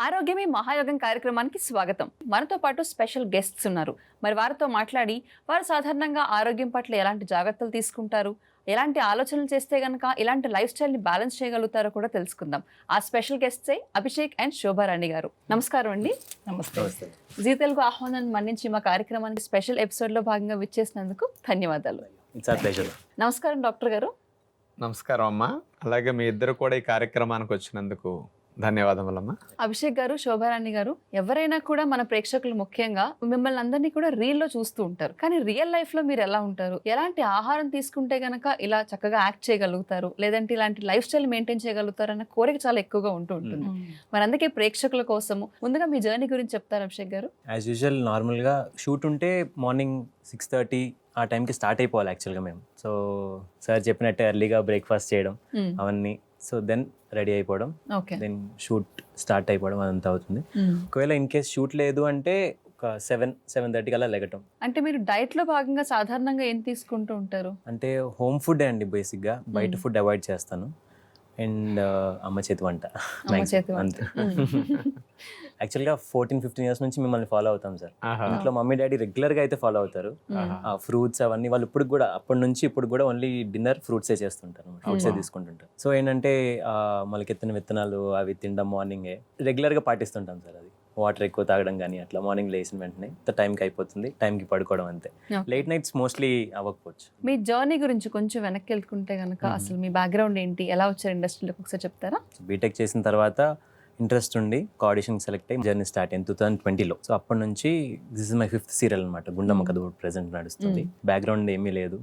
ఆరోగ్యమే మహాయోగం కార్యక్రమానికి స్వాగతం. మనతో పాటు స్పెషల్ గెస్ట్స్ ఉన్నారు. మరి వారితో మాట్లాడి వారు సాధారణంగా ఆరోగ్యం పట్ల ఎలాంటి జాగ్రత్తలు తీసుకుంటారు? ఎలాంటి ఆలోచనలు చేస్తే గనక ఇలాంటి లైఫ్ స్టైల్ని బ్యాలెన్స్ చేయగలుగుతారో కూడా తెలుసుకుందాం. ఆ స్పెషల్ గెస్ట్సే అభిషేక్ అండ్ శోభారాణి గారు. నమస్కారం అండి. నమస్తే. జీ తెలుగు ఆహ్వానాన్ని మన్నించి మా కార్యక్రమానికి స్పెషల్ ఎపిసోడ్లో భాగంగా విచ్చేసినందుకు ధన్యవాదాలు. నమస్కారం డాక్టర్ గారు. నమస్కారం అమ్మా. అలాగే మీ ఇద్దరు కూడా ఈ కార్యక్రమానికి వచ్చినందుకు ధన్యవాదములమ్మా. అభిషేక్ గారు శోభారాణి గారు ఎవరైనా కూడా మన ప్రేక్షకులు ముఖ్యంగా మిమ్మల్ని అందరినీ కూడా రీల్లో చూస్తూ ఉంటారు. కానీ రియల్ లైఫ్లో మీరు ఎలా ఉంటారు? ఎలాంటి ఆహారం తీసుకుంటే గనక ఇలా చక్కగా యాక్ట్ చేయగలుగుతారు? లేదంటే ఇలాంటి లైఫ్ స్టైల్ మెయింటైన్ చేయగలుగుతారు అన్న కోరిక చాలా ఎక్కువగా ఉంటూ ఉంటుంది. మరి అందుకే ప్రేక్షకుల కోసము ముందుగా మీ జర్నీ గురించి చెప్తారు అభిషేక్ గారు? యాజ్ యూజువల్ నార్మల్గా షూట్ ఉంటే మార్నింగ్ సిక్స్ థర్టీ ఆ టైంకి స్టార్ట్ అయిపోవాలి యాక్చువల్గా మేము. సో సార్ చెప్పినట్టే ఎర్లీగా బ్రేక్ఫాస్ట్ చేయడం అవన్నీ. సో దెన్ రెడీ అయిపోవడం. ఓకే. దెన్ షూట్ స్టార్ట్ అయిపోవడం అదంతా అవుతుంది. ఒకవేళ ఇన్ కేస్ షూట్ లేదు అంటే ఒక సెవెన్ సెవెన్ థర్టీకి అలా లెగటం. అంటే మీరు డైట్లో భాగంగా సాధారణంగా ఏం తీసుకుంటూ ఉంటారు? అంటే హోమ్ ఫుడ్ అండి బేసిక్గా. బయట Hmm. ఫుడ్ అవాయిడ్ చేస్తాను. అండ్ అమ్మ చేతి వంట. అంతే. యాక్చువల్గా ఫోర్టీన్ ఫిఫ్టీన్ ఇయర్స్ నుంచి మిమ్మల్ని ఫాలో అవుతాం సార్. ఇంట్లో మమ్మీ డాడీ రెగ్యులర్గా అయితే ఫాలో అవుతారు. మ్మ్. ఆ ఫ్రూట్స్ అవన్నీ వాళ్ళు ఇప్పుడు కూడా అప్పటి నుంచి ఇప్పుడు కూడా ఓన్లీ డిన్నర్ ఫ్రూట్సే చేస్తుంటారు ఫ్రూట్సే Hmm. తీసుకుంటుంటారు. సో ఏంటంటే ఆ, మొలకెత్తిన విత్తనాలు అవి తినడం మార్నింగే రెగ్యులర్గా పాటిస్తుంటాం సార్ అది. వాటర్ ఎక్కువ తాగడం కానీ అట్లా మార్నింగ్ లేచిన వెంటనే టైంకి అయిపోతుంది టైంకి పడుకోవడం అంతే. లేట్ నైట్స్ మోస్ట్లీ అవ్వకపోవచ్చు. మీ జర్నీ గురించి కొంచెం వెనక్కి వెళ్తుంటే గనక మ్మ్. అసలు మీ బ్యాక్గ్రౌండ్ ఏంటి? ఎలా వచ్చారు ఇండస్ట్రీలోకి? ఒకసారి చెప్తారా? బీటెక్ చేసిన తర్వాత ఇంట్రెస్ట్ ఉండి ఆడిషన్ సెలెక్ట్ అయ్యి జర్నీ స్టార్ట్ అయింది టూ థౌసండ్ ట్వంటీలో సో అప్పటి నుంచి this is my fifth serial అనమాట గుండమ్మ కథ ప్రెసెంట్ నడుస్తుంది. బ్యాక్గ్రౌండ్ ఏమీ లేదు.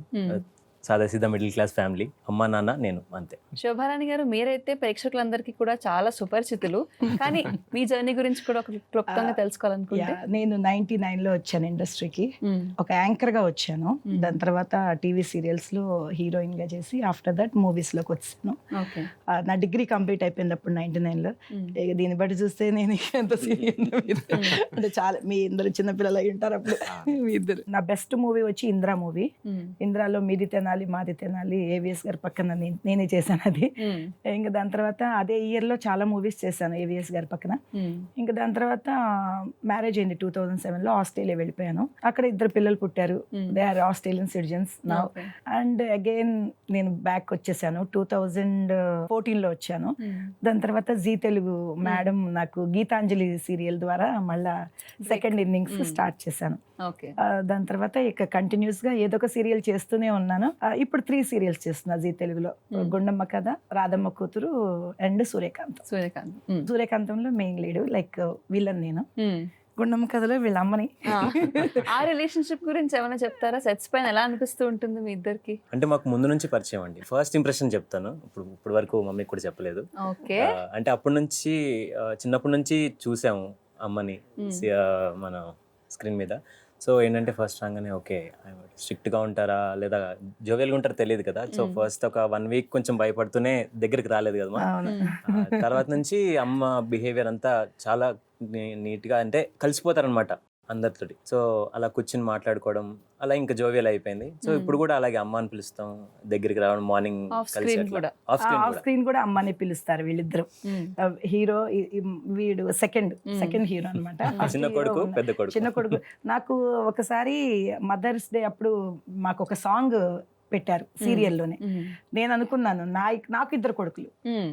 మ్మ్. సాదా సీదా మిడిల్ క్లాస్ ఫ్యామిలీ. అమ్మ నాన్న నేను అంతే. శోభారాణి గారు మీరైతే ప్రేక్షకులందరికీ కూడా చాలా సుపరిచితులు. కానీ మీ జర్నీ గురించి కూడా ఒక క్లుప్తంగా తెలుసుకోవాలనుకుంటే? నేను నైన్టీ నైన్లో వచ్చాను ఇండస్ట్రీకి. ఒక యాంకర్గా వచ్చాను. దాని తర్వాత టీవీ సీరియల్స్లో హీరోయిన్గా చేసి ఆఫ్టర్ దట్ మూవీస్లోకి వచ్చాను నా డిగ్రీ కంప్లీట్ అయిపోయింది అప్పుడు నైన్టీ నైన్లో దీన్ని బట్టి చూస్తే నేను ఎంత సీరియల్ అంటే చాలా మీ ఇద్దరు చిన్నపిల్లలు అయి ఉంటారు అప్పుడు. మీ ఇద్దరు. నా బెస్ట్ మూవీ వచ్చి ఇంద్రా మూవీ. ఇంద్రాలో మీది తినాలి మాది తినాలి ఏవిఎస్ గారి పక్కన నేనే చేశాను అది. ఇంకా దాని తర్వాత అదే ఇయర్లో చాలా మూవీస్ చేశాను ఏవిఎస్ గారి పక్కన. ఇంకా దాని తర్వాత మ్యారేజ్ అయింది టూ థౌజండ్ సెవెన్లో ఆస్ట్రేలియా వెళ్ళిపోయాను అక్కడ ఇద్దరు పిల్లలు పుట్టారు. దే ఆర్ ఆస్ట్రేలియన్ సిటిజన్స్ నా. అండ్ అగైన్ నేను బ్యాక్ వచ్చేసాను టూ థౌజండ్ ఫోర్టీన్లో వచ్చాను. దాని తర్వాత జీ తెలుగు మేడం నాకు గీతాంజలి సీరియల్ ద్వారా మళ్ళా సెకండ్ ఇన్నింగ్స్. స్టార్ట్ చేశాను దాని తర్వాత ఇక కంటిన్యూస్గా ఏదో ఒక సీరియల్ చేస్తూనే ఉన్నాను. ఇప్పుడు త్రీ సీరియల్స్ చేస్తున్నా జీ తెలుగులో. గుండమ్మ కథ రాధమ్మ కూతురు అండ్ సూర్యకాంతం. సూర్యకాంత్. సూర్యకాంతంలో మెయిన్ లీడ్ లైక్ విలన్ నేను. మ్మ్. గుండమ్మ కథలో వీళ్ళ అమ్మని. ఆ. రిలేషన్షిప్ గురించి ఏమైనా చెప్తారా? సెట్స్ పైన ఎలా అనిపిస్తూ ఉంటుంది మీ ఇద్దరికి? అంటే మాకు ముందు నుంచి పరిచయం అండి. ఫస్ట్ ఇంప్రెషన్ చెప్తాను. ఇప్పుడు ఇప్పుడు వరకు మమ్మీకి కూడా చెప్పలేదు. ఓకే. అంటే అప్పటి నుంచి చిన్నప్పటి నుంచి చూసాము అమ్మని. మన స్క్రీన్ మీద. సో ఏంటంటే ఫస్ట్ రాగానే ఓకే స్ట్రిక్ట్గా ఉంటారా? లేదా జోవియల్గా ఉంటారో తెలియదు కదా. సో. ఫస్ట్ ఒక వన్ వీక్ కొంచెం భయపడుతూనే దగ్గరికి రాలేదు కదా తర్వాత నుంచి అమ్మ బిహేవియర్ అంతా చాలా నీ- నీట్గా అంటే కలిసిపోతారనమాట అందరితోటి. సో అలా కూర్చుని మాట్లాడుకోవడం అలా ఇంకా జోవియల్ అయిపోయింది. సో మ్మ్. ఇప్పుడు కూడా అలాగే అమ్మ అని పిలుస్తాం దగ్గరికి రావడం మార్నింగ్ ఆఫ్ స్క్రీన్ కూడా. అమ్మని పిలుస్తారు వీళ్ళిద్దరు. హీరో వీడు సెకండ్ Hmm. సెకండ్ హీరో అనమాట చిన్న కొడుకు పెద్ద కొడుకు. చిన్న కొడుకు. నాకు ఒకసారి మదర్స్ డే అప్పుడు మాకు ఒక సాంగ్ పెట్టారు సీరియల్లోనే. నేను అనుకున్నాను నా నాకు ఇద్దరు కొడుకులు.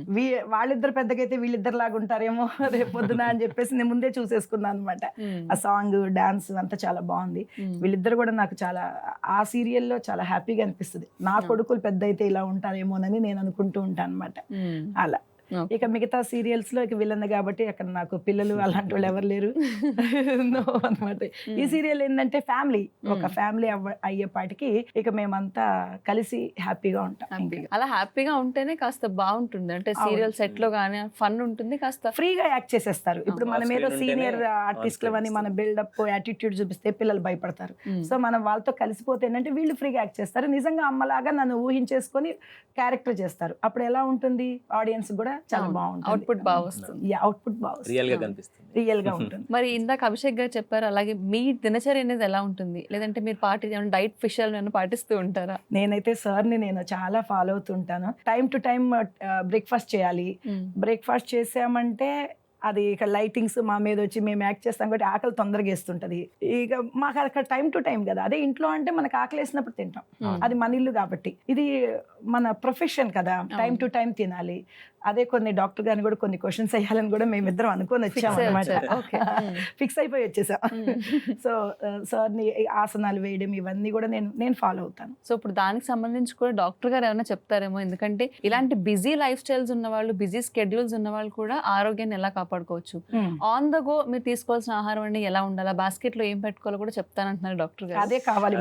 వీ వాళ్ళిద్దరు పెద్దగైతే వీళ్ళిద్దరు లాగా ఉంటారేమో రేపు పొద్దున అని చెప్పేసి నేను ముందే చూసేసుకున్నాను అనమాట. ఆ సాంగ్ డాన్స్ అంతా చాలా బాగుంది. వీళ్ళిద్దరు కూడా నాకు చాలా ఆ సీరియల్లో చాలా హ్యాపీగా అనిపిస్తుంది నా. కొడుకులు పెద్ద అయితే ఇలా ఉంటారేమోనని నేను అనుకుంటూ ఉంటాను అనమాట. అలా. ఇక మిగతా సీరియల్స్లో ఇక విలన్ కాబట్టి అక్కడ నాకు పిల్లలు అలాంటి వాళ్ళు ఎవరు లేరు. నో అనమాట. ఈ సీరియల్ ఏంటంటే ఫ్యామిలీ. ఒక Hmm. ఫ్యామిలీ అయ్యేపాటికి ఇక మేమంతా కలిసి హ్యాపీగా ఉంటాం అలా హ్యాపీగా ఉంటేనే కాస్త బాగుంటుంది. అంటే. సీరియల్ సెట్లో గానీ ఫన్ ఉంటుంది కాస్త. ఫ్రీగా యాక్ట్ చేసేస్తారు. ఇప్పుడు మనం ఏదో సీనియర్ ఉంటేనే ఆర్టిస్టులు అని మన బిల్డప్ యాటిట్యూడ్ చూపిస్తే పిల్లలు భయపడతారు. మ్మ్. సో మనం వాళ్ళతో కలిసిపోతే ఏంటంటే వీళ్ళు ఫ్రీగా యాక్ట్ చేస్తారు. నిజంగా అమ్మలాగా నన్ను ఊహించేసుకొని క్యారెక్టర్ చేస్తారు. అప్పుడు ఎలా ఉంటుంది? ఆడియన్స్ కూడా చాలా. బాగుంటుంది. అవుట్పుట్ బాగా వస్తుంది అవుట్పుట్ బాగా రియల్గా. కనిపిస్తుంది. రియల్గా ఉంటుంది. మరి ఇందాక అభిషేక్ గారు చెప్పారు అలాగే మీ దినచర్య అనేది ఎలా ఉంటుంది? లేదంటే మీరు పార్టీ డైట్ ఫిషల్ ఏమైనా పాటిస్తూ ఉంటారా? నేనైతే సార్ని నేను చాలా ఫాలో అవుతుంటాను టైం టు టైం బ్రేక్ఫాస్ట్ చేయాలి. బ్రేక్ఫాస్ట్ చేసామంటే అది ఇక లైటింగ్స్ మా మీద వచ్చి మేము యాక్ట్ చేస్తాం కాబట్టి ఆకలి తొందరగా వేస్తుంటది. ఇక మాకు అక్కడ టైం టు టైం కదా. అదే ఇంట్లో అంటే మనకు ఆకలి వేసినప్పుడు తింటాం. అది మన ఇల్లు కాబట్టి. ఇది మన ప్రొఫెషన్ కదా. టైం టు టైం తినాలి. అదే కొన్ని డాక్టర్ గారిని కూడా కొన్ని క్వశ్చన్స్ వేయాలని కూడా మేమిద్దరం అనుకొని వచ్చాం అనమాట ఓకే ఫిక్స్ అయిపోయి వచ్చేసాం. సో సార్ని ఆసనాలు వేయడం ఇవన్నీ కూడా నేను నేను ఫాలో అవుతాను. సో ఇప్పుడు దానికి సంబంధించి కూడా డాక్టర్ గారు ఏమైనా చెప్తారేమో. ఎందుకంటే ఇలాంటి బిజీ లైఫ్ స్టైల్స్ ఉన్న వాళ్ళు బిజీ స్కెడ్యూల్స్ ఉన్న వాళ్ళు కూడా ఆరోగ్యాన్ని ఎలా కాపాడుకోవచ్చు ఆన్ ద గో మీరు తీసుకోవాల్సిన ఆహారం అండి ఎలా ఉండాలా బాస్కెట్లో ఏం పెట్టుకోవాలో కూడా చెప్తానంటున్నారు డాక్టర్ గారు. అదే కావాలి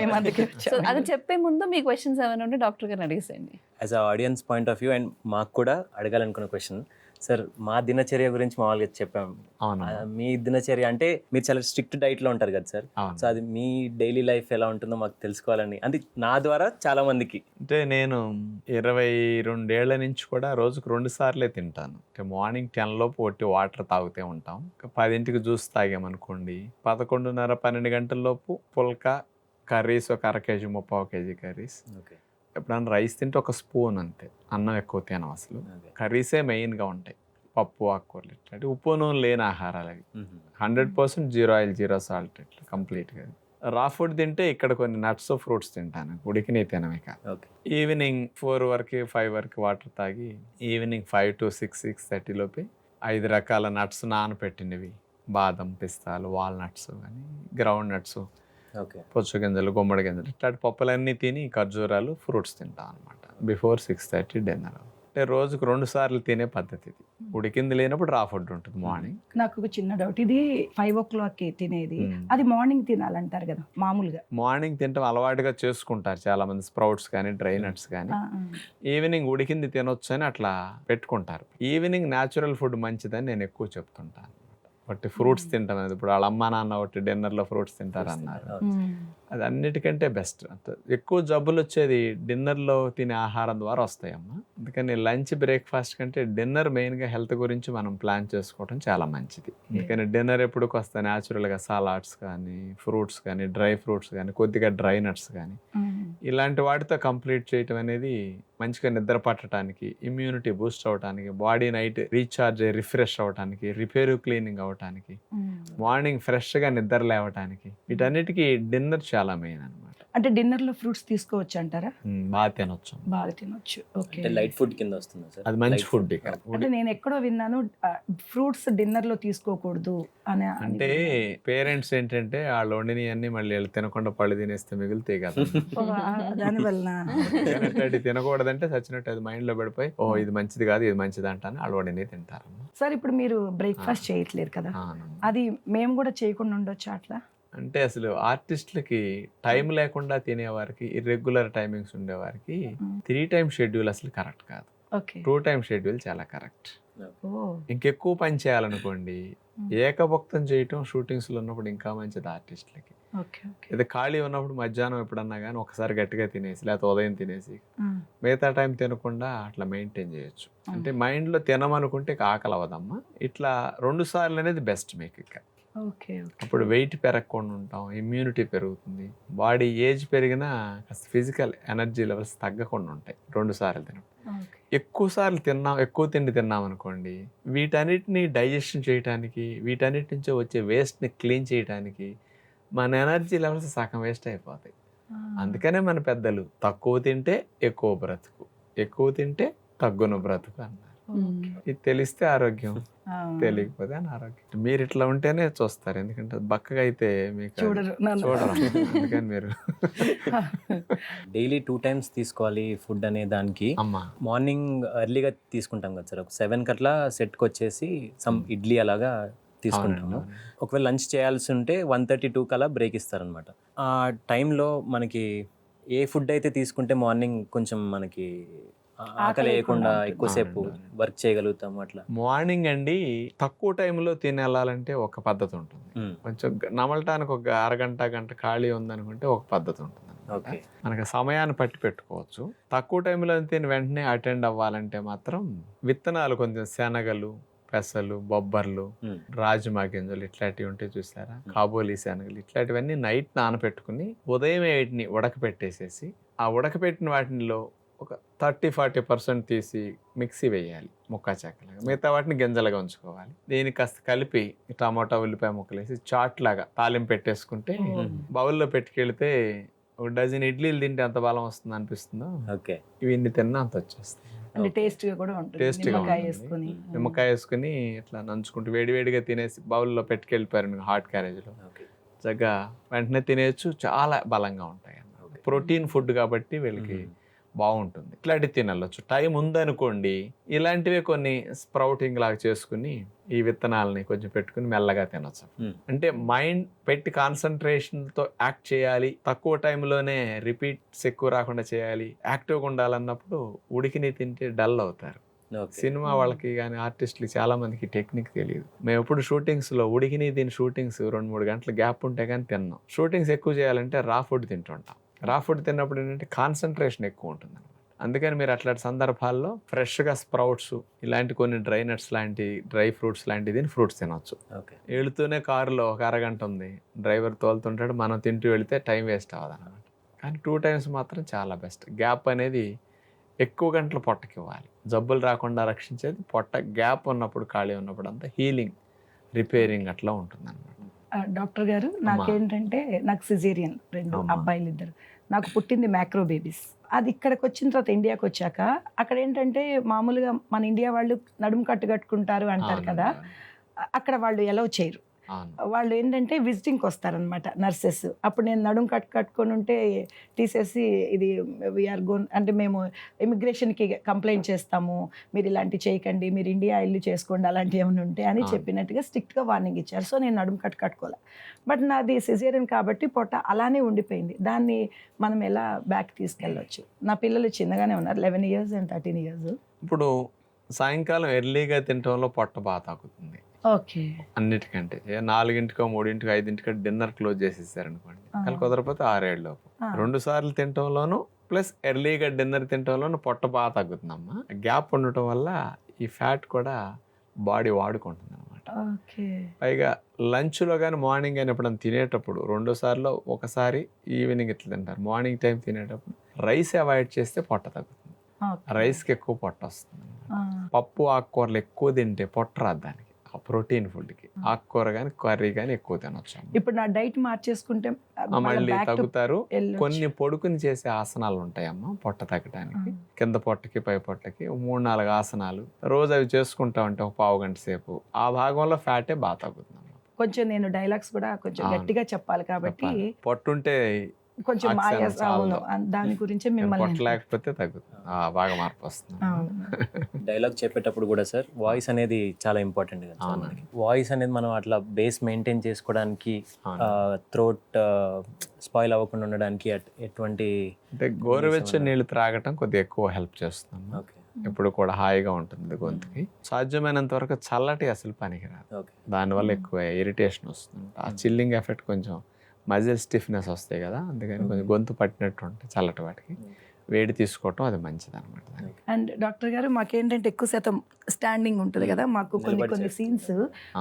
మేము అందుకే సో వచ్చాము. అది చెప్పే ముందు మీ క్వశ్చన్స్ ఏమైనా ఉంటే డాక్టర్ గారిని అడిగేసేయండి. As a audience point of view and మాకు కూడా అడగాలనుకున్న క్వశ్చన్ సార్ మా దినచర్య గురించి మామూలుగా చెప్పాం. అవును ఆ, మీ దినచర్య అంటే మీరు చాలా స్ట్రిక్ట్ డైట్లో ఉంటారు కదా సార్. సో అది మీ డైలీ లైఫ్ ఎలా ఉంటుందో మాకు తెలుసుకోవాలని. అంటే నా ద్వారా చాలా మందికి. అంటే నేను ఇరవై రెండేళ్ళ నుంచి కూడా రోజుకు రెండు సార్లే తింటాను. అంటే మార్నింగ్ టెన్ లోపు ఒట్టి వాటర్ తాగుతూ ఉంటాం. పదింటికి జ్యూస్ తాగామనుకోండి. పదకొండున్నర పన్నెండు గంటల లోపు పుల్కా కర్రీస్ ఒక అర కేజీ ముప్పావు కేజీ కర్రీస్. ఓకే. ఎప్పుడన్నా రైస్ తింటే ఒక స్పూన్ అంతే. అన్నం ఎక్కువ తినం అసలు. కర్రీసే మెయిన్గా ఉంటాయి. పప్పు ఆకుకూరలు ఇట్లాంటి ఉప్పు నూనె లేని ఆహారాలు అవి. Hundred percent zero oil zero salt ఇట్లా కంప్లీట్గా. రా ఫుడ్ తింటే ఇక్కడ కొన్ని నట్స్ ఫ్రూట్స్ తింటాను. ఉడికినవి తినవి కాదు. ఈవినింగ్ ఫోర్ వరకు ఫైవ్ వరకు వాటర్ తాగి evening five to six six thirty లోపే ఐదు రకాల నట్స్ నానపెట్టినవి. బాదం పిస్తాలు వాల్నట్స్ కానీ గ్రౌండ్ నట్స్. పుచ్చ గింజలు గుమ్మడి గింజలు ఇట్లాంటి పప్పులన్నీ తిని ఖర్జూరాలు ఫ్రూట్స్ తింటాం అనమాట బిఫోర్ సిక్స్ థర్టీ డిన్నర్ అంటే రోజుకు రెండు సార్లు తినే పద్ధతి ఇది. ఉడికింది లేనప్పుడు రా ఫుడ్ ఉంటుంది మార్నింగ్ నాకు ఒక చిన్న డౌట్ ఇది ఫైవ్ ఓ క్లాక్ తినేది. అది మార్నింగ్ తినాలంటారు కదా మామూలుగా. మార్నింగ్ తింటాం అలవాటుగా చేసుకుంటారు చాలా మంది స్ప్రౌట్స్ కానీ డ్రై నట్స్ కానీ. ఈవినింగ్ ఉడికింది తినొచ్చు అని అట్లా పెట్టుకుంటారు. ఈవినింగ్ న్యాచురల్ ఫుడ్ మంచిదని నేను ఎక్కువ చెప్తుంటాను. ఒకటి ఫ్రూట్స్ తింటాం. అది ఇప్పుడు వాళ్ళ అమ్మ నాన్న ఒకటి డిన్నర్లో ఫ్రూట్స్ తింటారు. అన్నారు. అది అన్నిటికంటే బెస్ట్ ఎక్కువ జబ్బులు వచ్చేది డిన్నర్లో తినే ఆహారం ద్వారా వస్తాయమ్మా. అందుకని లంచ్ బ్రేక్ఫాస్ట్ కంటే డిన్నర్ మెయిన్గా హెల్త్ గురించి మనం ప్లాన్ చేసుకోవడం చాలా మంచిది. అందుకని డిన్నర్ ఎప్పుడుకి వస్తాయి? న్యాచురల్గా సలాడ్స్ కానీ ఫ్రూట్స్ కానీ డ్రై ఫ్రూట్స్ కానీ కొద్దిగా డ్రై నట్స్ కానీ. ఇలాంటి వాటితో కంప్లీట్ చేయటం అనేది మంచిగా నిద్ర పట్టడానికి ఇమ్యూనిటీ బూస్ట్ అవడానికి బాడీ నైట్ రీఛార్జ్ రిఫ్రెష్ అవడానికి రిపేర్ క్లీనింగ్ అవడానికి. మార్నింగ్ ఫ్రెష్గా నిద్ర లేవటానికి వీటన్నిటికీ డిన్నర్ చాలా మెయిన్ అనమాట అంటే డిన్నర్లో ఫ్రూట్స్ తీసుకోవచ్చు అంటారా? బాగా తినొచ్చు. బాగా తినొచ్చు. ఓకే. అంటే లైట్ ఫుడ్ కింద వస్తుంది సార్? అది మంచి ఫుడ్ ఇక అంటే నేను ఎక్కడో విన్నాను ఫ్రూట్స్ డిన్నర్లో తీసుకోకూడదు అని అంటే పేరెంట్స్ ఏంటంటే వాళ్ళు వండినవి అన్ని మళ్ళీ వీళ్ళు తినకుండా పళ్ళు తినేస్తే మిగులుతాయి కదా. ఆ, దానివల్ల. తినట్టు తినకూడదంటే చచ్చినట్టు అది మైండ్లో పడిపోయి ఓ ఇది మంచిది కాదు ఇది మంచిది అంటాను వాళ్ళు వండినవి తింటారు సార్ ఇప్పుడు మీరు బ్రేక్ఫాస్ట్ చేయట్లేరు కదా. అది మేము కూడా చేయకుండా ఉండొచ్చు అట్లా? అంటే అసలు ఆర్టిస్టులకి టైం లేకుండా తినేవారికి ఇర్రెగ్యులర్ టైమింగ్స్ ఉండేవారికి. త్రీ టైం షెడ్యూల్ అసలు కరెక్ట్ కాదు. టూ టైం షెడ్యూల్ చాలా కరెక్ట్. ఇంకెక్కువ పని చేయాలనుకోండి. ఏకభక్తం చేయటం షూటింగ్స్లో ఉన్నప్పుడు ఇంకా మంచిది ఆర్టిస్టులకి. ఇది ఖాళీ ఉన్నప్పుడు మధ్యాహ్నం ఎప్పుడన్నా కానీ ఒకసారి గట్టిగా తినేసి లేకపోతే ఉదయం తినేసి. మిగతా టైం తినకుండా అట్లా మెయింటైన్ చేయొచ్చు. అంటే మైండ్లో తినమనుకుంటే ఆకలి అవ్వదమ్మా ఇట్లా రెండు సార్లు అనేది బెస్ట్ మీకు ఇక. ఓకే ఓకే అప్పుడు వెయిట్ పెరగకుండా ఉంటాం ఇమ్యూనిటీ పెరుగుతుంది. బాడీ ఏజ్ పెరిగినా ఫిజికల్ ఎనర్జీ లెవెల్స్ తగ్గకుండా ఉంటాయి రెండు సార్లు తినడం. ఎక్కువ సార్లు తిన్నాం ఎక్కువ తిండి తిన్నాం అనుకోండి వీటన్నిటిని డైజెషన్ చేయడానికి వీటన్నిటి నుంచి వచ్చే వేస్ట్ని క్లీన్ చేయడానికి మన ఎనర్జీ లెవెల్స్ సగం వేస్ట్ అయిపోతాయి. అందుకనే మన పెద్దలు తక్కువ తింటే ఎక్కువ బ్రతుకు ఎక్కువ తింటే తగ్గున బ్రతుకు అన్నారు. ఇది తెలిస్తే ఆరోగ్యం. తెలియకపోతే అనారోగ్యం. మీరు ఇట్లా ఉంటేనే చూస్తారు. ఎందుకంటే బక్కగా అయితే మీకు చూడరు. అందుకని మీరు. డైలీ టూ టైమ్స్ తీసుకోవాలి ఫుడ్ అనే దానికి. మార్నింగ్ ఎర్లీగా తీసుకుంటాం కదా సార్. ఒక సెవెన్ కట్లా సెట్కి వచ్చేసి సమ్ ఇడ్లీ అలాగా తీసుకుంటాము. ఒకవేళ లంచ్ చేయాల్సి ఉంటే వన్ థర్టీ టూ కల్లా బ్రేక్ ఇస్తారనమాట. ఆ టైంలో మనకి ఏ ఫుడ్ అయితే తీసుకుంటే మార్నింగ్ కొంచెం మనకి ఆకలి వేయకుండా ఎక్కువసేపు. వర్క్ చేయగలుగుతాము అట్లా. మార్నింగ్ అండి తక్కువ టైంలో తినేళ్ళాలంటే ఒక పద్ధతి ఉంటుంది. కొంచెం నమలటానికి ఒక అరగంట గంట ఖాళీ ఉందనుకుంటే ఒక పద్ధతి ఉంటుంది. మనకి సమయాన్ని పట్టి పెట్టుకోవచ్చు. తక్కువ టైంలో తిని వెంటనే అటెండ్ అవ్వాలంటే మాత్రం విత్తనాలు కొంచెం శనగలు పెసలు బొబ్బర్లు. రాజమా గింజలు ఇట్లాంటివి ఉంటే చూసారా? కాబోలి శనగలు ఇట్లాంటివన్నీ నైట్ నానబెట్టుకుని ఉదయం వీటిని ఉడకపెట్టేసేసి ఆ ఉడకపెట్టిన వాటిలో ఒక థర్టీ ఫార్టీ పర్సెంట్ తీసి మిక్సీ వేయాలి ముక్కా చెక్కలాగా మిగతా వాటిని గింజలుగా ఉంచుకోవాలి. దీన్ని కాస్త కలిపి టమాటా ఉల్లిపాయ ముక్కలు వేసి చాట్ లాగా తాలింపు పెట్టేసుకుంటే. బౌల్లో పెట్టుకెళ్తే ఒక డజన్ ఇడ్లీలు తింటే ఎంత బలం వస్తుంది అనిపిస్తుందో ఓకే. ఇవి ఇన్ని తిన్నా అంత వచ్చేస్తుంది. అంటే టేస్ట్గా కూడా ఉంటుంది. నిమ్మకాయ. వేసుకొని. నిమ్మకాయ వేసుకుని ఇట్లా నంచుకుంటూ వేడివేడిగా తినేసి బౌల్లో పెట్టుకెళ్ళిపోయారు హాట్ క్యారేజ్లో. చక్కగా వెంటనే తినేయచ్చు. చాలా బలంగా ఉంటాయి అన్నమాట. ప్రోటీన్ ఫుడ్ కాబట్టి వీళ్ళకి బాగుంటుంది. ఇట్లాంటివి తినవచ్చు టైం ఉందనుకోండి ఇలాంటివే కొన్ని స్ప్రౌటింగ్ లాగా చేసుకుని ఈ విత్తనాలని కొంచెం పెట్టుకుని మెల్లగా తినొచ్చు. అంటే మైండ్ పెట్టి కాన్సన్ట్రేషన్తో యాక్ట్ చేయాలి తక్కువ టైంలోనే రిపీట్స్ ఎక్కువ రాకుండా చేయాలి యాక్టివ్గా ఉండాలన్నప్పుడు ఉడికిని తింటే డల్ అవుతారు. ఓకే. సినిమా వాళ్ళకి కానీ ఆర్టిస్టులకి చాలా మందికి టెక్నిక్ తెలియదు. మేము ఎప్పుడు షూటింగ్స్లో ఉడికిని దీని షూటింగ్స్ రెండు మూడు గంటల గ్యాప్ ఉంటే కానీ తిన్నాం. షూటింగ్స్ ఎక్కువ చేయాలంటే రా ఫుడ్ తింటుంటాం. రా ఫుడ్ తిన్నప్పుడు ఏంటంటే కాన్సన్ట్రేషన్ ఎక్కువ ఉంటుంది అనమాట అందుకని మీరు అట్లాంటి సందర్భాల్లో ఫ్రెష్గా స్ప్రౌట్స్ ఇలాంటి కొన్ని డ్రై నట్స్ లాంటి డ్రై ఫ్రూట్స్ లాంటిది ఫ్రూట్స్ తినొచ్చు. ఓకే. వెళుతూనే కారులో ఒక అరగంట ఉంది. డ్రైవర్ తోలుతుంటాడు మనం తింటూ వెళితే టైం వేస్ట్ అవ్వదు అనమాట కానీ టూ టైమ్స్ మాత్రం చాలా బెస్ట్. గ్యాప్ అనేది ఎక్కువ గంటలు పొట్టకి ఇవ్వాలి జబ్బులు రాకుండా రక్షించేది పొట్ట. గ్యాప్ ఉన్నప్పుడు ఖాళీ ఉన్నప్పుడు అంతా హీలింగ్ రిపేరింగ్ అట్లా ఉంటుంది అనమాట డాక్టర్ గారు నాకేంటంటే నాకు సిజేరియన్ రెండు. అబ్బాయిలు ఇద్దరు నాకు పుట్టింది మ్యాక్రో బేబీస్. అది ఇక్కడికి వచ్చిన తర్వాత ఇండియాకి వచ్చాక అక్కడ ఏంటంటే మామూలుగా మన ఇండియా వాళ్ళు నడుము కట్టు కట్టుకుంటారు అంటారు కదా అక్కడ వాళ్ళు ఎలా చేయరు. వాళ్ళు ఏంటంటే విజిటింగ్కి వస్తారనమాట నర్సెస్. అప్పుడు నేను నడుము కట్టు కట్టుకొని ఉంటే తీసేసి ఇది వీఆర్ గోన్ అంటే మేము ఇమిగ్రేషన్కి కంప్లైంట్ చేస్తాము. మీరు ఇలాంటి చేయకండి మీరు ఇండియా ఇల్లు చేసుకోండి అలాంటివి ఏమైనా ఉంటే అని. చెప్పినట్టుగా స్ట్రిక్ట్గా వార్నింగ్ ఇచ్చారు. సో నేను నడుము కట్టు కట్టుకోలే. బట్ నాది సిజేరియన్ కాబట్టి పొట్ట అలానే ఉండిపోయింది. దాన్ని మనం ఎలా బ్యాక్ తీసుకెళ్ళొచ్చు? నా పిల్లలు చిన్నగానే ఉన్నారు. Eleven years and thirteen years. ఇప్పుడు సాయంకాలం ఎర్లీగా తినటంలో పొట్ట బాగా తాకుతుంది. ఓకే. అన్నిటికంటే. నాలుగింటికో మూడింటికో ఐదింటికో డిన్నర్ క్లోజ్ చేసేసారు అనుకోండి. వాళ్ళు కుదరపోతే ఆరేళ్ళు లోపు రెండు సార్లు తినటంలోను ప్లస్ ఎర్లీగా డిన్నర్ తినటంలోను పొట్ట బాగా తగ్గుతుందమ్మా. గ్యాప్ ఉండటం వల్ల ఈ ఫ్యాట్ కూడా బాడీ వాడుకుంటుంది అనమాట పైగా లంచ్లో కానీ మార్నింగ్ కానీ ఎప్పుడైనా తినేటప్పుడు రెండు సార్లు ఒకసారి ఈవినింగ్ ఇట్లా తింటారు. మార్నింగ్ టైం తినేటప్పుడు రైస్ అవాయిడ్ చేస్తే పొట్ట తగ్గుతుంది. రైస్కి ఎక్కువ పొట్ట వస్తుంది పప్పు ఆకుకూరలు ఎక్కువ తింటే పొట్ట రాదు దానికి. ప్రోటీన్ ఫుడ్కి. ఆకుకూర కానీ కర్రీ కానీ ఎక్కువ తినొచ్చు. ఇప్పుడు నా డైట్ మార్చేసుకుంటే మళ్ళీ తగ్గుతారు. కొన్ని పొడుకుని చేసే ఆసనాలు ఉంటాయమ్మా పొట్ట తగ్గడానికి కింద పొట్టకి పై పొట్టకి మూడు నాలుగు ఆసనాలు. రోజు అవి చేసుకుంటా ఉంటే ఒక పావు గంట సేపు. ఆ భాగంలో ఫ్యాటే బాగా తగ్గుతుంది కొంచెం నేను డైలాగ్స్ కూడా కొంచెం. గట్టిగా చెప్పాలి కాబట్టి పొట్టుంటే కొంచెం. అవును దాని గురించి మిమ్మల్ని లేకపోతే తగ్గుతుంది. ఆ బాగా మార్పు వస్తుంది. డైలాగ్ చెప్పేటప్పుడు కూడా సార్ వాయిస్ అనేది చాలా ఇంపార్టెంట్ కదా వాయిస్ అనేది మనం అట్లా బేస్ మెయింటైన్ చేసుకోవడానికి. థ్రోట్ స్పాయిల్ అవ్వకుండా ఉండడానికి అట్- ఎటువంటి అంటే గోరువెచ్చని నీళ్ళు త్రాగటం కొద్దిగా ఎక్కువ హెల్ప్ చేస్తుంది. ఓకే. ఎప్పుడు కూడా హాయిగా ఉంటుంది గొంతుకి. సాధ్యమైనంత వరకు చల్లటి అసలు పనికిరాదు. ఓకే. దానివల్ల ఎక్కువ ఇరిటేషన్ వస్తుంది. ఆ చిల్లింగ్ ఎఫెక్ట్ కొంచెం మజిల్ స్టిఫ్నెస్ వస్తాయి కదా అందుకని కొంచెం గొంతు పట్టినట్టు ఉంటే చల్లటి వాటికి. వేడి తీసుకోవటం అది మంచిది అనమాట అండ్ డాక్టర్ గారు మాకేంటంటే ఎక్కువ శాతం స్టాండింగ్ ఉంటుంది కదా మాకు కొన్ని కొన్ని. Scenes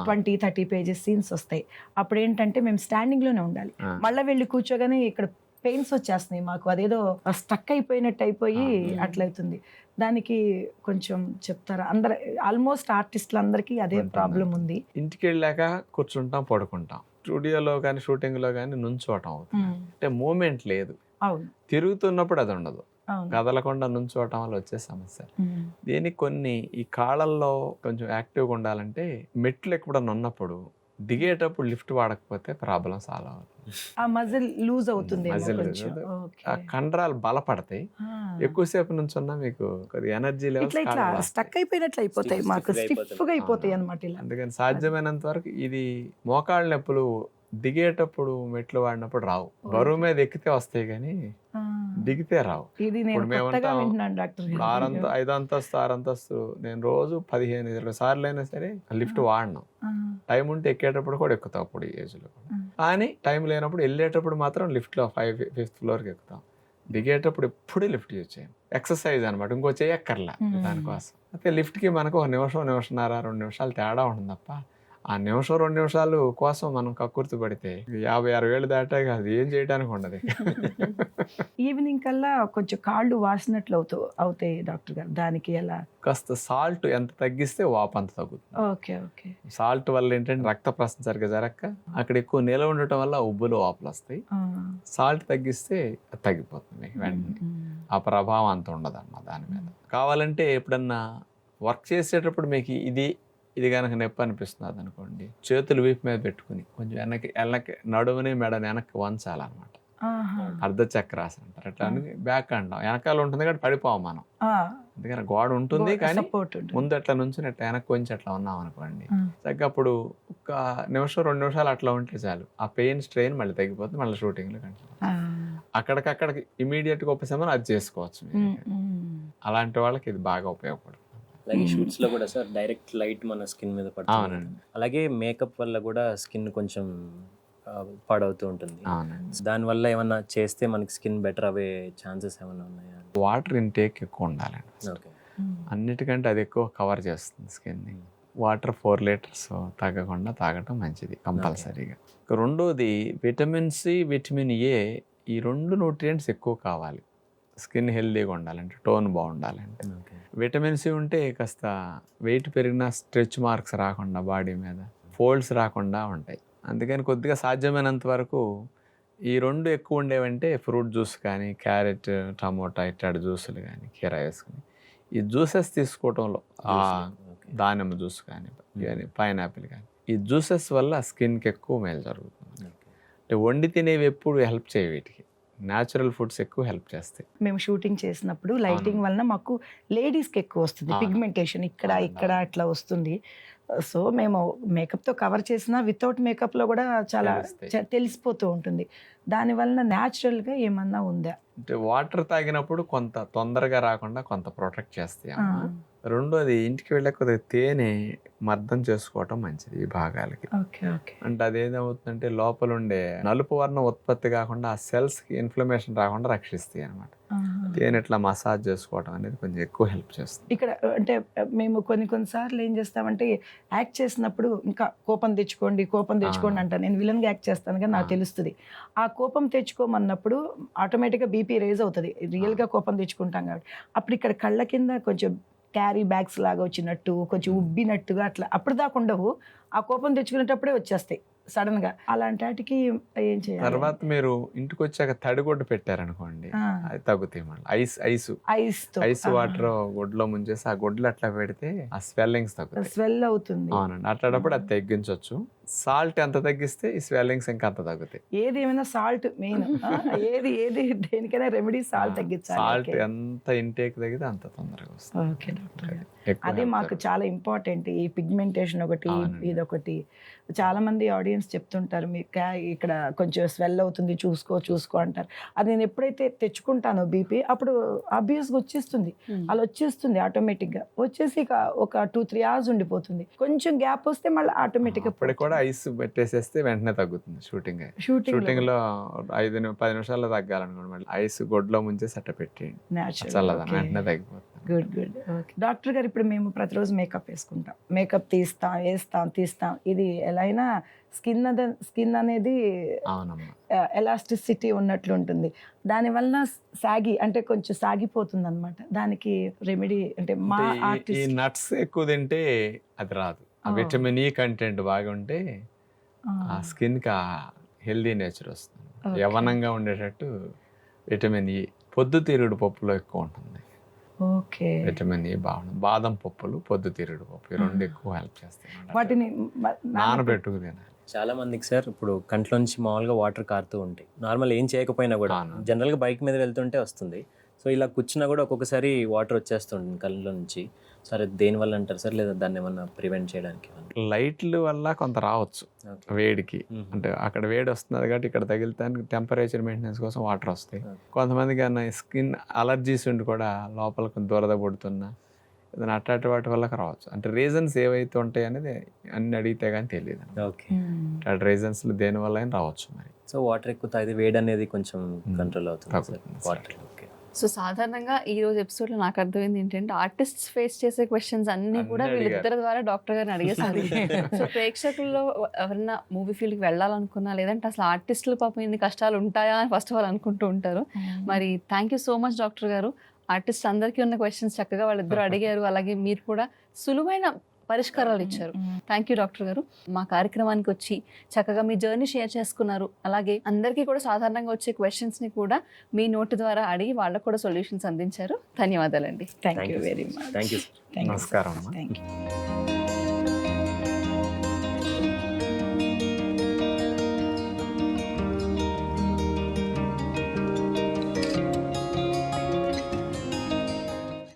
twenty thirty pages scenes వస్తాయి. అప్పుడు ఏంటంటే మేము స్టాండింగ్లోనే ఉండాలి. మళ్ళీ వెళ్ళి కూర్చోగానే ఇక్కడ పెయిన్స్ వచ్చేస్తున్నాయి మాకు. అదేదో స్టక్ అయిపోయినట్టు అయిపోయి ఆ. అట్లవుతుంది దానికి కొంచెం చెప్తారా? అందరు ఆల్మోస్ట్ ఆర్టిస్టులు అందరికీ అదే ఉంటుంది. ప్రాబ్లం ఉంది. ఇంటికి వెళ్ళాక కూర్చుంటాం పడుకుంటాం. స్టూడియోలో కానీ షూటింగ్లో కానీ నుంచోవటం అవుతుంది. అంటే మూమెంట్ లేదు. తిరుగుతున్నప్పుడు అది ఉండదు. కదలకుండా నుంచోవటం వల్ల వచ్చే సమస్య. దీనికి కొన్ని ఈ కాళ్ళల్లో కొంచెం యాక్టివ్గా ఉండాలంటే మెట్లు ఎక్కడన్నా ఉన్నప్పుడు దిగేటప్పుడు లిఫ్ట్ వాడకపోతే ప్రాబ్లం సాల్వ్ అవుతుంది ఆ మజిల్ లూజ్ అవుతుంది. ఓకే ఆ కండరాలు బలపడతాయి. ఎక్కువసేపు నుంచి ఉన్నా మీకు కొద్దిగా ఎనర్జీ లెవెల్స్ స్టక్ అయిపోయినట్లు అయిపోతాయి మాకు stiff గా స్టిఫ్గా అయిపోతుంది. అయిపోతాయి. అనమాట ఇలా అందుకని సాధ్యమైనంత వరకు ఇది మోకాళ్ళ నొప్పులు దిగేటప్పుడు మెట్లు వాడినప్పుడు రావు. బరువు మీద ఎక్కితే వస్తాయి కానీ. దిగితే రావు. ఇప్పుడు ఆరంత ఐదు అంతస్తు ఆరు అంతస్తు నేను రోజు పదిహేను ఇరవై సార్లు అయినా సరే లిఫ్ట్ వాడినాం. టైం ఉంటే ఎక్కేటప్పుడు కూడా ఎక్కుతాం అప్పుడు ఈ ఏజ్లో. కానీ టైం లేనప్పుడు వెళ్ళేటప్పుడు మాత్రం లిఫ్ట్లో ఫైవ్ ఫిఫ్త్ ఫ్లోర్కి ఎక్కుతాం. దిగేటప్పుడు ఎప్పుడూ లిఫ్ట్ యూజ్ చేయం. ఎక్సర్సైజ్ అనమాట. ఇంకో చేయక్కర్లా. దానికోసం. అయితే లిఫ్ట్కి మనకు ఒక నిమిషం నిమిషంన్నర రెండు నిమిషాలు తేడా ఉంటుంది తప్ప ఆ నిమిషం రెండు నిమిషాలు కోసం మనం కక్కుర్తి పడితే యాభై అరవై వేలు దాటాక అది ఏం చేయడానికి ఉండదు. ఈవినింగ్ కల్లా కొంచెం కాళ్ళు వాసినట్లు అవుతూ అవుతాయి డాక్టర్ గారు. దానికి ఎలా? కాస్త సాల్ట్ ఎంత తగ్గిస్తే వాపు అంత తగ్గుతుంది. Okay okay. సాల్ట్ వల్ల ఏంటంటే రక్త ప్రసరణ సరిగ్గా జరగక అక్కడ ఎక్కువ నిల ఉండటం వల్ల ఉబ్బులు వాపులు వస్తాయి. సాల్ట్ తగ్గిస్తే తగ్గిపోతుంది వెంటనే. ఆ ప్రభావం అంత ఉండదన్నమాట దాని మీద. కావాలంటే ఎప్పుడన్నా వర్క్ చేసేటప్పుడు మీకు ఇది ఇది కనుక నొప్పి అనిపిస్తుంది అనుకోండి చేతులు వీపు మీద పెట్టుకుని కొంచెం వెనక్కి వెనక్కి నడుముని మెడని వెనక్కి వంచాలన్నమాట. అర్ధ చక్రాసనం అంటారు. అట్లా బ్యాక్ అంటాం వెనకాల ఉంటుంది కాబట్టి పడిపోం మనం. అందుకని గోడ ఉంటుంది కానీ ముందు అట్లా నుంచి అట్లా వెనక్కి కొంచెం అట్లా ఉన్నాం అనుకోండి. చక్కగా అప్పుడు ఒక నిమిషం రెండు నిమిషాలు అట్లా ఉంటే చాలు. ఆ పెయిన్ స్ట్రెయిన్ మళ్ళీ తగ్గిపోతుంది మళ్ళీ షూటింగ్లో కంటిన్యూ అక్కడికక్కడికి ఇమీడియట్గా ఉపశమనం అది చేసుకోవచ్చు. అలాంటి వాళ్ళకి ఇది బాగా ఉపయోగపడుతుంది. అలాగే. షూట్స్లో కూడా సార్ డైరెక్ట్ లైట్ మన స్కిన్ మీద పడుతుంది. అలాగే మేకప్ వల్ల కూడా స్కిన్ కొంచెం పాడవుతూ ఉంటుంది. అవునండి. దాని వల్ల ఏమన్నా చేస్తే మనకి స్కిన్ బెటర్ అవే ఛాన్సెస్ ఏమైనా ఉన్నాయా? వాటర్ ఇంటేక్ ఎక్కువ ఉండాలండి ఓకే అన్నిటికంటే అది ఎక్కువ కవర్ చేస్తుంది స్కిన్ని వాటర్ ఫోర్ లీటర్స్ తగ్గకుండా తాగటం మంచిది కంపల్సరీగా. రెండోది విటమిన్ సి విటమిన్ ఏ ఈ రెండు న్యూట్రియంట్స్ ఎక్కువ కావాలి. స్కిన్ హెల్దీగా ఉండాలంటే టోన్ బాగుండాలంటే. ఓకే విటమిన్ సి ఉంటే కాస్త వెయిట్ పెరిగిన స్ట్రెచ్ మార్క్స్ రాకుండా బాడీ మీద ఫోల్డ్స్ రాకుండా ఉంటాయి. అందుకని కొద్దిగా సాధ్యమైనంత వరకు ఈ రెండు ఎక్కువ ఉండేవంటే ఫ్రూట్ జ్యూస్ కానీ క్యారెట్ టమోటా ఇట్లాంటి జ్యూసులు కానీ కీరా వేసుకుని. ఈ జ్యూసెస్ తీసుకోవటంలో దానిమ్మ జ్యూస్ కానీ కానీ పైనాపిల్ కానీ ఈ జ్యూసెస్ వల్ల స్కిన్కి ఎక్కువ మేలు జరుగుతుంది. అంటే వండి తినేవి ఎప్పుడు హెల్ప్ చేయవు వీటికి. న్యాచురల్ ఫుడ్స్ ఎక్కువ హెల్ప్ చేస్తాయి. మేము షూటింగ్ చేసినప్పుడు లైటింగ్ వలన మాకు లేడీస్కి ఎక్కువ వస్తుంది. పిగ్మెంటేషన్ ఇక్కడ ఇక్కడ. అట్లా వస్తుంది. సో మేము మేకప్తో కవర్ చేసినా వితౌట్ మేకప్లో కూడా చాలా తెలిసిపోతూ ఉంటుంది. దాని వలన న్యాచురల్గా ఏమన్నా ఉందా? అంటే వాటర్ తాగినప్పుడు కొంత తొందరగా రాకుండా కొంత ప్రొటెక్ట్ చేస్తాయి. రెండోది ఇంటికి వెళ్ళే కొద్దిగా తేనె మర్దం చేసుకోవటం మంచిది ఈ భాగాలకి ఓకే ఓకే అంటే అదేమవుతుందంటే లోపల ఉండే నలుపు వర్ణం ఉత్పత్తి కాకుండా ఆ సెల్స్కి ఇన్ఫ్లమేషన్ రాకుండా రక్షిస్తాయి అనమాట. తేనె ఇట్లా మసాజ్ చేసుకోవడం అనేది కొంచెం ఎక్కువ హెల్ప్ చేస్తుంది ఇక్కడ అంటే మేము కొన్ని కొన్నిసార్లు ఏం చేస్తామంటే యాక్ట్ చేసినప్పుడు ఇంకా కోపం తెచ్చుకోండి కోపం తెచ్చుకోండి. అంటాను నేను విలన్గా యాక్ట్ చేస్తాను కానీ నాకు. తెలుస్తుంది ఆ కోపం తెచ్చుకోమన్నప్పుడు ఆటోమేటిక్గా బీపీ రేజ్ అవుతుంది. రియల్గా కోపం తెచ్చుకుంటాం కాబట్టి. అప్పుడు ఇక్కడ కళ్ళ కింద కొంచెం క్యారీ బ్యాగ్స్ లాగా వచ్చినట్టు కొంచెం ఉబ్బినట్టుగా అట్లా. అప్పుడు దాకా ఉండవు. ఆ కోపం తెచ్చుకునేటప్పుడే వచ్చేస్తాయి సడన్గా. అలాంటి వాటికి ఏం చేయాలి? తర్వాత మీరు ఇంటికి వచ్చాక తడిగుడ్డ పెట్టారనుకోండి అది తగ్గుతాయి మళ్ళీ. Ice ice. Ice ice water గుడ్లో ముంచేసి ఆ గుడ్లు అట్లా పెడితే ఆ స్వెల్లింగ్స్ తగ్గుతాయి. స్వెల్ అవుతుంది. అవునండి. అట్లాంటప్పుడు అది తగ్గించవచ్చు సాల్ట్ ఎంత తగ్గిస్తే ఈ స్వెల్లింగ్స్ ఇంకా అంత తగ్గుతాయి. ఏది ఏమైనా సాల్ట్ మెయిన్. ఏది ఏది దేనికైనా రెమెడీ సాల్ట్ తగ్గించాలి. సాల్ట్. ఎంత ఇంటేక్ తగ్గితే అంత తొందరగా వస్తుంది. ఓకే డాక్టర్ అదే మాకు. చాలా ఇంపార్టెంట్ ఈ పిగ్మెంటేషన్ ఒకటి. ఇదొకటి. చాలా మంది ఆడియన్స్ చెప్తుంటారు మీ క్యా- ఇక్కడ కొంచెం స్వెల్ అవుతుంది చూసుకో చూసుకో అంటారు. అది నేను ఎప్పుడైతే తెచ్చుకుంటానో బీపీ అప్పుడు అబ్యూస్గా వచ్చేస్తుంది. అలా వచ్చేస్తుంది ఆటోమేటిక్గా వచ్చేసి ఇక ఒక టూ త్రీ అవర్స్ ఉండిపోతుంది. కొంచెం గ్యాప్ వస్తే మళ్ళీ ఆటోమేటిక్గా కూడా ఐస్ పెట్టేసేస్తే వెంటనే తగ్గుతుంది షూటింగ్. షూటింగ్లో ఐదు పది నిమిషాల్లో తగ్గాలనుకోండి మళ్ళీ. ఐస్ గొడ్లో ముంచేసి అట్ట పెట్టేయండి. చల్లదని. వెంటనే తగ్గిపోతుంది. గుడ్ గుడ్ ఓకే డాక్టర్ గారు ఇప్పుడు మేము ప్రతిరోజు మేకప్ వేసుకుంటాం. మేకప్ తీస్తాం వేస్తాం తీస్తాం. ఇది ఎలా అయినా స్కిన్ అదే స్కిన్ అనేది అవునమ్మా. ఎలాస్టిసిటీ ఉన్నట్లు ఉంటుంది. దానివల్ల సాగి అంటే కొంచెం సాగిపోతుంది అనమాట దానికి రెమెడీ అంటే మా నట్స్ ఎక్కువ తింటే అది రాదు. విటమిన్ ఈ కంటెంట్ బాగా ఉంటే ఆ స్కిన్కి ఆ హెల్దీ నేచర్ వస్తుంది. యవనంగా ఉండేటట్టు విటమిన్ ఈ పొద్దుతిరుగుడు పప్పులో ఎక్కువ ఉంటుంది. ఓకే. విటమిన్ ఈ బాగుంటుంది. బాదం పప్పులు పొద్దుతిరుగుడు పప్పు ఈ రెండు. ఎక్కువ హెల్ప్ చేస్తాయి వాటిని నానబెట్టుకు తినాలి. చాలా మందికి సార్ ఇప్పుడు కంట్లోంచి మామూలుగా వాటర్ కారుతూ ఉంటాయి. నార్మల్ ఏం చేయకపోయినా కూడా. జనరల్గా బైక్ మీద వెళ్తుంటే వస్తుంది. సో ఇలా కూర్చున్నా కూడా ఒక్కొక్కసారి వాటర్ వచ్చేస్తుంది కళ్ళలో నుంచి సరే దేని వల్ల అంటారు సార్ లేదా దాన్ని ఏమన్నా ప్రివెంట్ చేయడానికి? లైట్ల వల్ల కొంత రావచ్చు. వేడికి. అంటే అక్కడ వేడి వస్తున్నది కాబట్టి ఇక్కడ తగిలితే టెంపరేచర్ మెయింటెనెన్స్ కోసం వాటర్ వస్తాయి. కొంతమందికి అన్న స్కిన్ అలర్జీస్ ఉండి కూడా లోపల కొంచెం దురద పడుతున్నా ఏదైనా అట్లాంటి వాటి వల్ల రావచ్చు అంటే రీజన్స్ ఏవైతే ఉంటాయి అనేది అన్ని అడిగితే కానీ తెలియదు ఓకే. అట్లాంటి రీజన్స్లో దేని వల్ల అయినా రావచ్చు మరి సో వాటర్ ఎక్కువ తాగితే వేడి అనేది కొంచెం. కంట్రోల్ అవుతుంది వాటర్ ఓకే సో సాధారణంగా ఈ రోజు ఎపిసోడ్లో నాకు అర్థమైంది ఏంటంటే ఆర్టిస్ట్ ఫేస్ చేసే క్వశ్చన్స్ అన్ని కూడా వీళ్ళిద్దరి ద్వారా డాక్టర్ గారిని అడిగేసారు. సో ప్రేక్షకుల్లో ఎవరైనా మూవీ ఫీల్డ్కి వెళ్ళాలనుకున్నా లేదంటే అసలు ఆర్టిస్టులు పాపం ఇన్ని కష్టాలు ఉంటాయా అని ఫస్ట్ ఆఫ్ ఆల్ అనుకుంటూ ఉంటారు. మరి thank you so much doctor గారు. ఆర్టిస్ట్ అందరికీ ఉన్న క్వశ్చన్స్ చక్కగా వాళ్ళిద్దరూ అడిగారు. అలాగే మీరు కూడా సులువైన పరిష్కారాలు ఇచ్చారు. థ్యాంక్ యూ డాక్టర్ గారు. మా కార్యక్రమానికి వచ్చి చక్కగా మీ జర్నీ షేర్ చేసుకున్నారు. అలాగే అందరికీ కూడా సాధారణంగా వచ్చే questions ని కూడా మీ నోటి ద్వారా అడిగి వాళ్ళకు కూడా సొల్యూషన్స్ అందించారు. ధన్యవాదాలండి. Thank you very much thank you నమస్కారం. Thank you